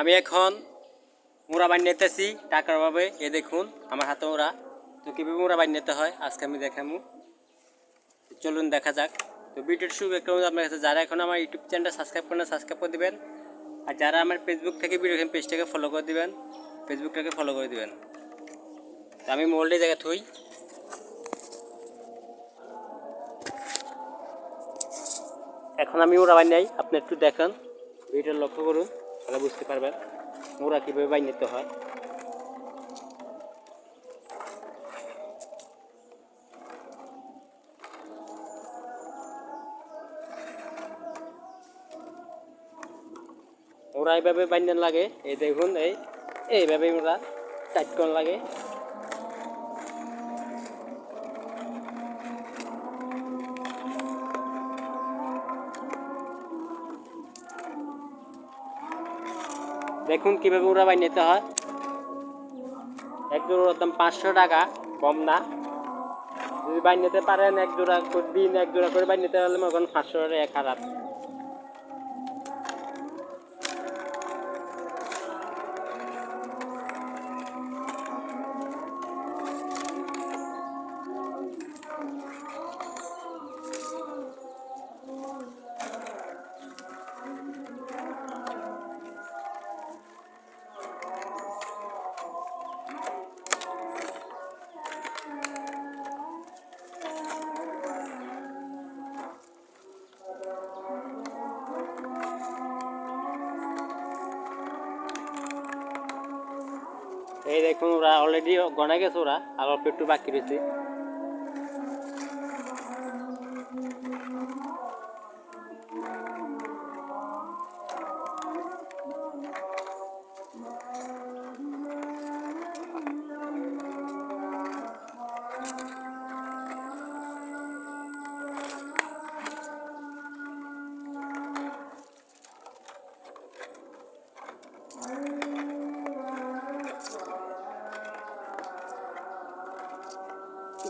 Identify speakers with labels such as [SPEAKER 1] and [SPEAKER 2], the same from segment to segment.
[SPEAKER 1] আমি এখন মোড়া বানিয়েতেছি টাকার অভাবে। এ দেখুন, আমার হাতে মোড়া। তো কীভাবে মোড়া বানিয়ে হয়, আজকে আমি দেখাবো তো চলুন দেখা যাক। তো ভিডিওর শুরু অনুরোধ আপনার কাছে। যারা এখন আমার ইউটিউব চ্যানেলটা সাবস্ক্রাইব করেন সাবস্ক্রাইব করে দেবেন। আর যারা আমার ফেসবুক থেকে ভিডিও পেজটাকে ফলো করে দিবেন। ফেসবুকটাকে ফলো করে দেবেন। তো আমি মোল্ডে জায়গায় থুই। এখন আমি মোড়া বানিয়ে আপনি একটু দেখেন। ভিডিও লক্ষ্য করুন। তাহলে বুঝতে পারবেন মোড়া কীভাবে বাই নিতে হয়। ওরা এইভাবে বাইন লাগে, এই দেখুন, এই এইভাবে ওরা টাইট লাগে। দেখুন কীভাবে ওরা নিতে হয়। এক জোড়ার দাম পাঁচশো টাকা, কম না। যদি বাই নিতে পারেন, এক জোড়া দিন, এক জোড়া করে বাই নিতে পারলে মনে করেন পাঁচশো টাকা খারাপ এই দেখুন ওরা অলরেডি গনা গেছে ওরা আর অল্প একটু বাকি রয়েছে।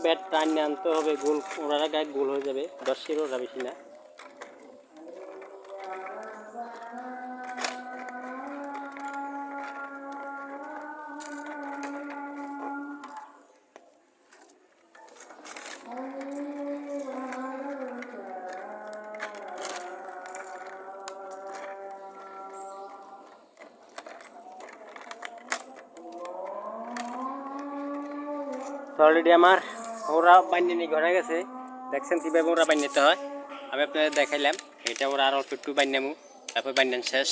[SPEAKER 1] ব্যাট টান আনতে হবে গোল ওনার গায়ে গোল হয়ে যাবে দশেরও ওরা বেশি না। তো অলরেডি আমার ওরা বানিয়ে নিয়ে ঘরে গেছে। দেখছেন কীভাবে ওরা বানিয়ে হয়? আমি আপনাদের দেখাইলাম। এটা ওরা আর অল্প একটু বানিয়ামু তারপর বানিয়ে শেষ।